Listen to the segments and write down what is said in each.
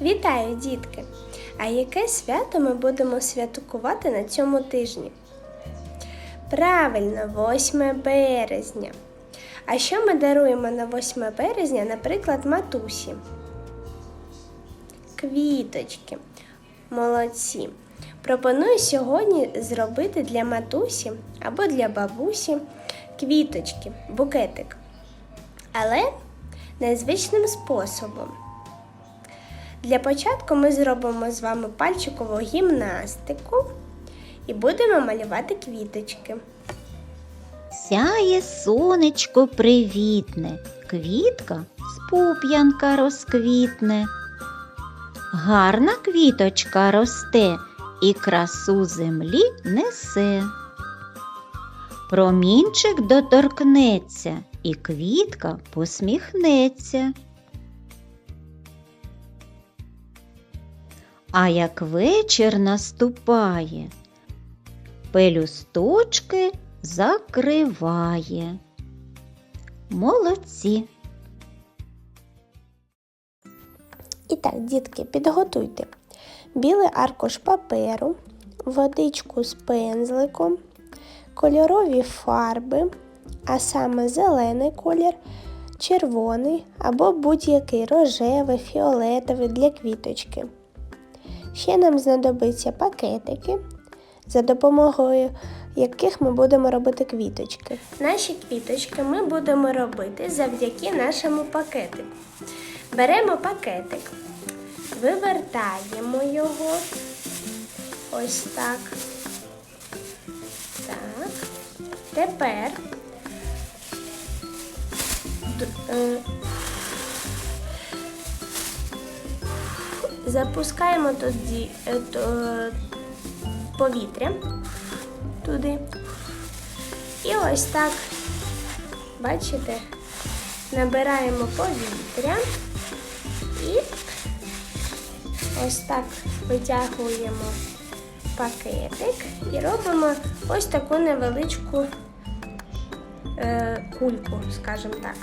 Вітаю, дітки! А яке свято ми будемо святкувати на цьому тижні? Правильно, 8 березня. А що ми даруємо на 8 березня, наприклад, матусі? Квіточки. Молодці. Пропоную сьогодні зробити для матусі або для бабусі квіточки, букетик. Але незвичним способом. Для початку ми зробимо з вами пальчикову гімнастику і будемо малювати квіточки. Сяє сонечко привітне, квітка з пуп'янка розквітне. Гарна квіточка росте і красу землі несе. Промінчик доторкнеться, і квітка посміхнеться. А як вечір наступає, пелюсточки закриває. Молодці. І так, дітки, підготуйте білий аркуш паперу, водичку з пензликом, кольорові фарби, а саме зелений колір, червоний або будь-який рожевий, фіолетовий для квіточки. Ще нам знадобиться пакетики, за допомогою яких ми будемо робити квіточки. Наші квіточки ми будемо робити завдяки нашому пакетику. Беремо пакетик, вивертаємо його ось так. Так. Тепер запускаємо тоді е, повітря туди. І ось так, бачите, набираємо повітря і ось так витягуємо пакетик і робимо ось таку невеличку е, кульку, скажімо так.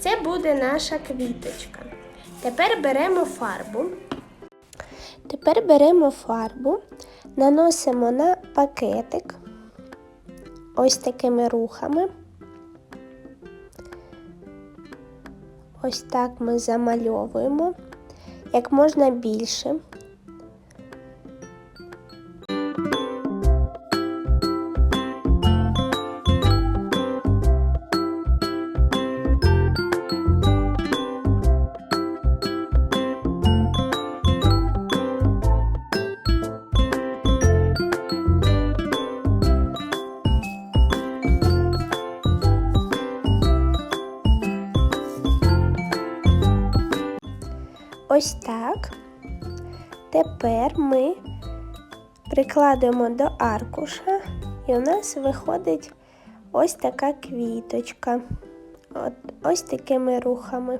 Це буде наша квіточка. Тепер беремо фарбу. Тепер беремо фарбу, наносимо на пакетик ось такими рухами. Ось так ми замальовуємо як можна більше. Тепер ми прикладемо до аркуша, і у нас виходить ось така квіточка. От, ось такими рухами.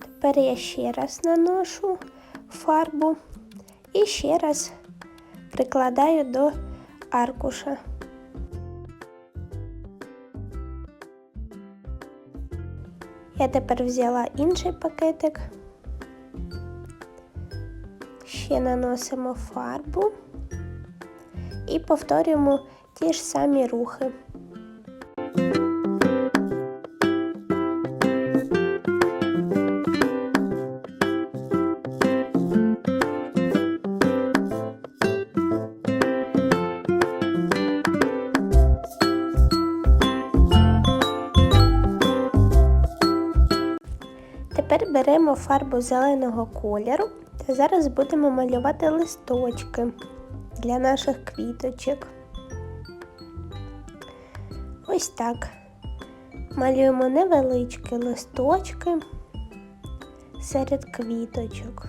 Тепер я ще раз наношу фарбу і ще раз прикладаю до аркуша. Я тепер взяла інший пакетик, ще наносимо фарбу і повторюємо ті ж самі рухи. Тепер беремо фарбу зеленого кольору та зараз будемо малювати листочки для наших квіточок. Ось так. Малюємо невеличкі листочки серед квіточок.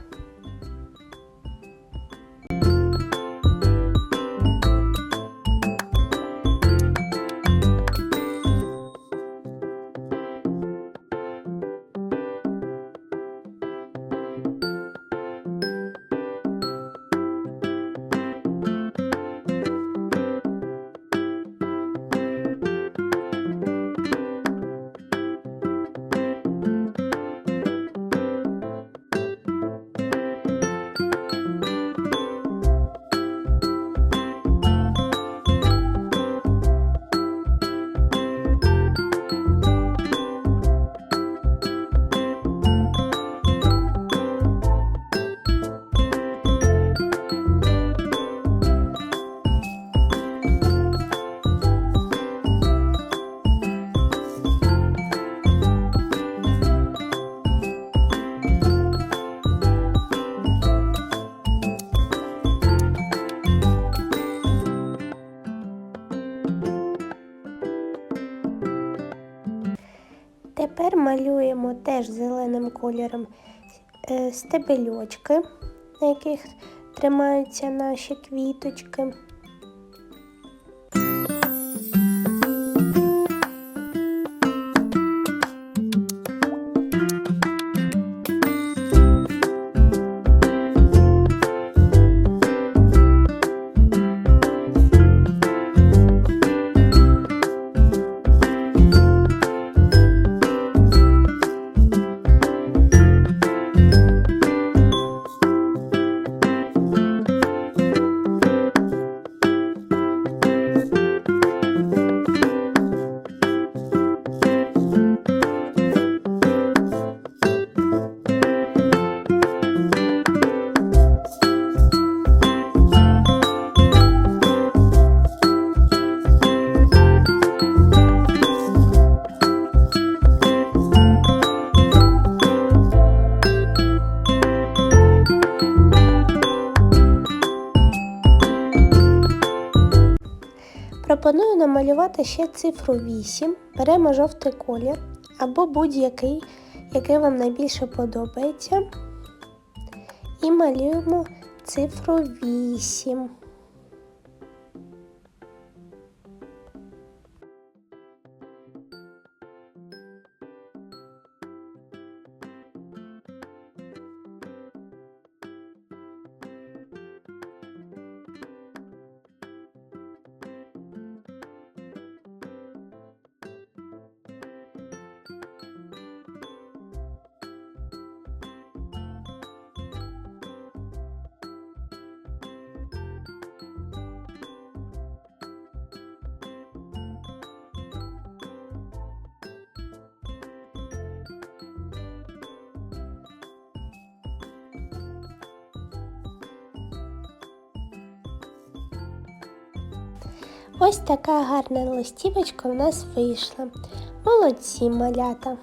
Малюємо теж зеленим кольором е, стебельочки, на яких тримаються наші квіточки. Пропоную намалювати ще цифру 8. Беремо жовтий колір або будь-який, який вам найбільше подобається. І малюємо цифру 8. Ось така гарна листівочка в нас вийшла. Молодці малята!